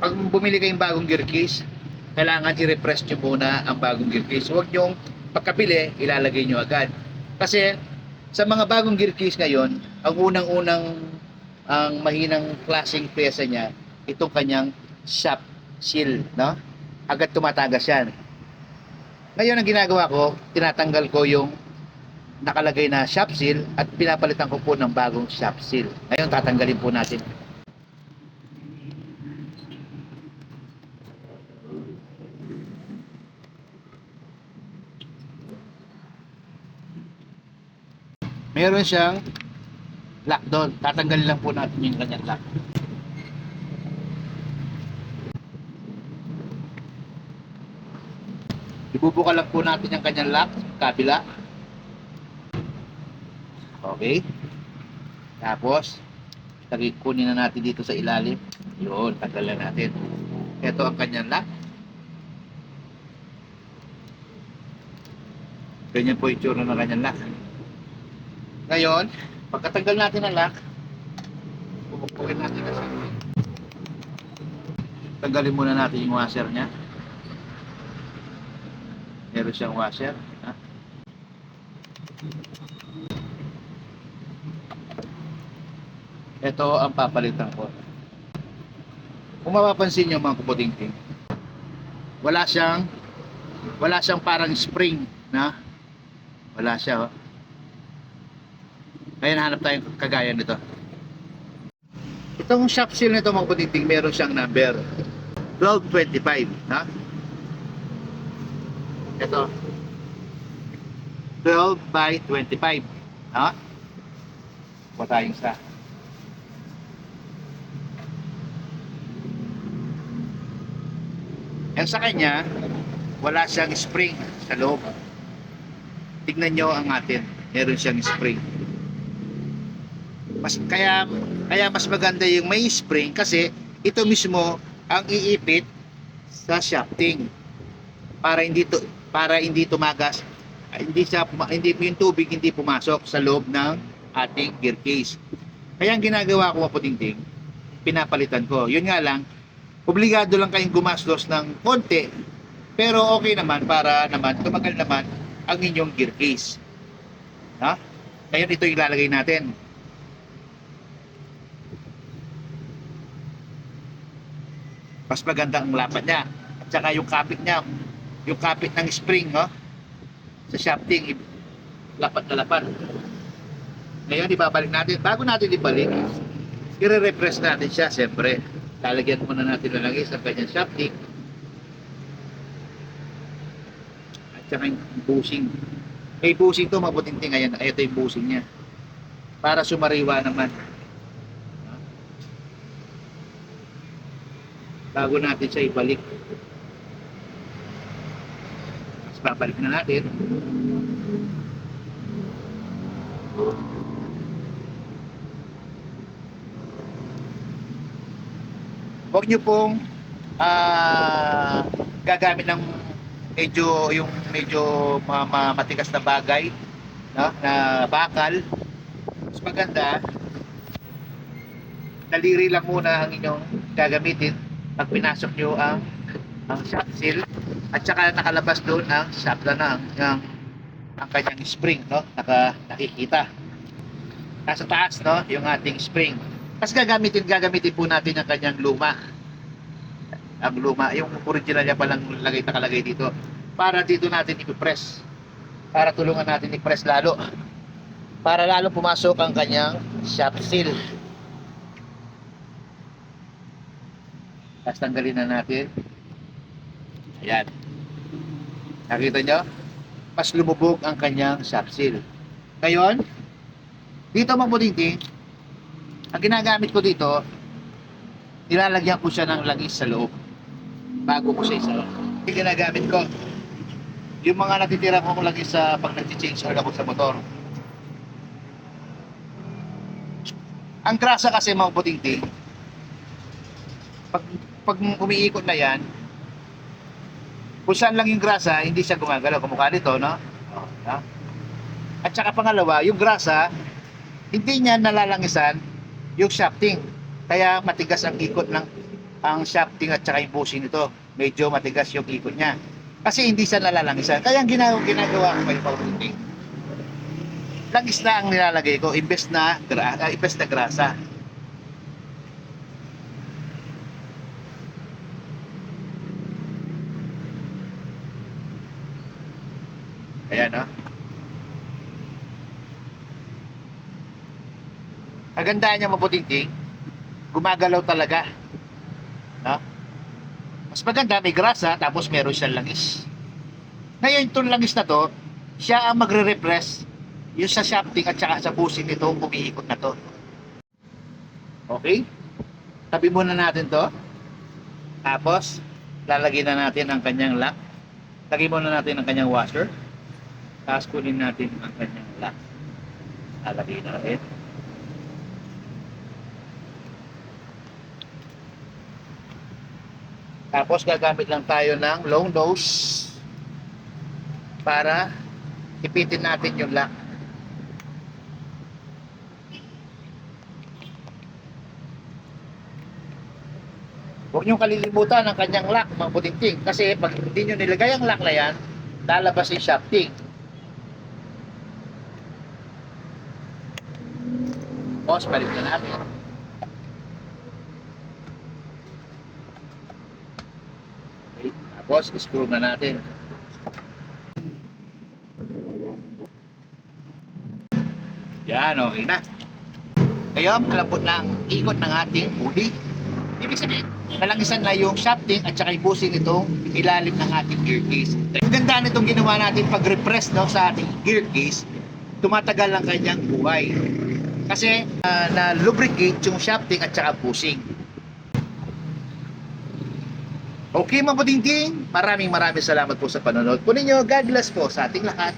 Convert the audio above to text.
pag bumili kayong bagong gear case, kailangan i-refresh nyo muna ang bagong gear case. Huwag nyo pagkabili, ilalagay nyo agad. Kasi sa mga bagong gear case ngayon, ang unang-unang ang mahinang klaseng pyesa niya, itong kanyang shop seal, no? Agad tumatagas yan. Ngayon ang ginagawa ko, tinatanggal ko yung nakalagay na shop seal at pinapalitan ko po ng bagong shop seal. Ngayon tatanggalin po natin. Meron siyang lock doon. Tatanggalin lang po natin yung kanyang lock. Ibubuka lang po natin yung kanyang lock, kabila. Okay. Tapos, kunin na natin dito sa ilalim. Yun, tanggalan natin. Ito ang kanyang lock. Ganyan po yung tsura ng kanyang lock. Ngayon, pagkatanggal natin ang lock, pupukin natin kasi. Tanggalin muna natin yung washer niya. Meron siyang washer. Ha? Ito ang papalitan ko. Kung mapapansin nyo mga kuputingting, wala siyang wala siyang parang spring na wala siya oh. Kaya nahanap tayong kagaya nito. Itong shop seal nito mga kuputingting, meron siyang number 1225 ha? Ito 12 by 25 ha? Kuha tayong isa Yan sa kanya, wala siyang spring sa loob. Tignan nyo ang atin, meron siyang spring. Mas, kaya, kaya mas maganda yung may spring kasi ito mismo ang iipit sa shafting para hindi to, para hindi tumagas ah, hindi siya hindi yung tubig hindi pumasok sa loob ng ating gear case. Kaya ang ginagawa ko maputingting, pinapalitan ko. Yun nga lang, obligado lang kayong gumastos ng konti pero okay naman para naman tumagal naman ang inyong gear case ha? ngayon ito ilalagay natin mas maganda ang lapat niya. At saka yung kapit niya yung kapit ng spring no? sa shafting lapat na lapat. Ngayon ibabalik natin. Bago natin ibalik i-repress natin siya siyempre. Lalagyan muna natin ng langis ang kanyang shafting at saka yung bushing may bushing to mabuting ngayon ito yung bushing niya. Para sumariwa naman bago natin siya ibalik. Tapos babalik na natin. Huwag nyo pong ah, gagamit ng medyo yung medyo ma- na bagay no? na bakal. Mas maganda daliri lang muna ang inyong gagamitin pag pinasok nyo ang ang shop seal at saka nakalabas doon ang shop na ang, ang, ang kanyang spring no? Naka nakikita. Nasa taas no? Yung ating spring. Tapos gagamitin gagamitin po natin ang kanyang luma. Ang luma. Yung original niya palang lagay nakalagay dito. Para dito natin i-press para tulungan natin i-press lalo. Para lalo pumasok ang kanyang shop seal tapos tanggalin na natin. Ayan. Nakita nyo? Mas lumubog ang kanyang shop seal ngayon dito mabuting ang ginagamit ko dito nilalagyan ko siya ng langis sa loob. Bago ko siya isa yung ginagamit ko yung mga natitira ko langis sa pag nag-change oil ako sa motor. Ang grasa kasi mga puting pag, pag umiikot na yan kung saan lang yung grasa hindi siya gumagalaw kumukha nito no Oh, no? at saka pangalawa yung grasa hindi niya nalalangisan yung shafting kaya matigas ang ikot ng ang shafting at saka yung bushing nito. Medyo matigas yung ikot niya. Kasi hindi siya nalalangisan. Kaya ang ginagawa, ginagawa ko may paulitin. Langis na ang nilalagay ko, imbes na, gra, ah, imbes na grasa. Ayan, no? Kagandaan niya maputing-ting, gumagalaw talaga. No? Mas maganda, may grasa, tapos meron siyang langis. Ngayon, itong langis na to, siya ang magre-repress yung sa shafting at saka sa pusing nito, umiikot na to. Okay? Tabi muna natin to. Tapos, lalagyan na natin ang kanyang lock. Lagyan muna natin ang kanyang washer. Tapos kunin natin ang kanyang lock. Lalagyan natin. Tapos gagamit lang tayo ng long nose para ipitin natin yung lock. Huwag niyong kalilimutan ang kanyang lock, mga putingting. Kasi pag hindi nyo nilagay ang lock na yan, lalabas yung shafting. Tapos, balik na natin. Okay, tapos, screw na natin. Yan, okay na. Ngayon, malambot na ang ikot ng ating pulley. Ibig sabihin, nalangisan na yung shafting at saka yung bushing nitong ilalim ng ating gear case. Ang ganda nitong ginawa natin pag-repress no, sa ating gear case, tumatagal ang kanyang buhay. Kasi ah, na-lubricate yung shafting at saka bushing. Okay mga putingting, maraming maraming salamat po sa panonood po ninyo. God bless po sa ating lahat.